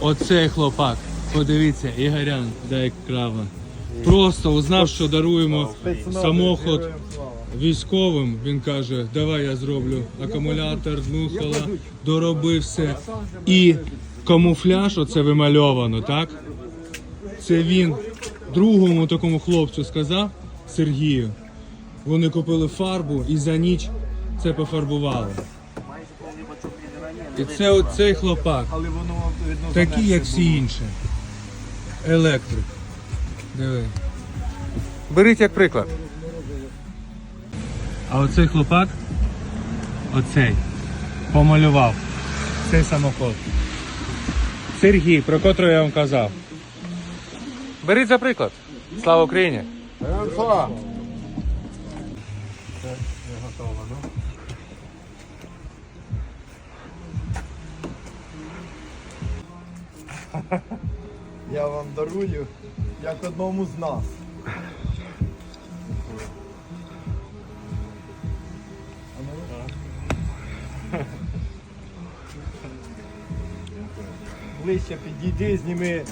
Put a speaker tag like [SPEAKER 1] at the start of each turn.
[SPEAKER 1] Оцей хлопак. Подивіться, Ігорян, дай крава. Просто узнав, що даруємо самоход військовим. Він каже, давай я зроблю акумулятор, дмухала, доробив все. І камуфляж, оце вимальовано, так? Це він другому такому хлопцю сказав, Сергію. Вони купили фарбу і за ніч це пофарбували. І це оцей хлопак,
[SPEAKER 2] Але воно видно
[SPEAKER 1] такий, як всі інші. Електрик. Диви. Беріть як приклад. А оцей хлопак, оцей, помалював цей самоход. Сергій, про котрого я вам казав. Беріть за приклад. Слава Україні!
[SPEAKER 2] Я вам дарую як одному з нас. Ближче підійди, зніми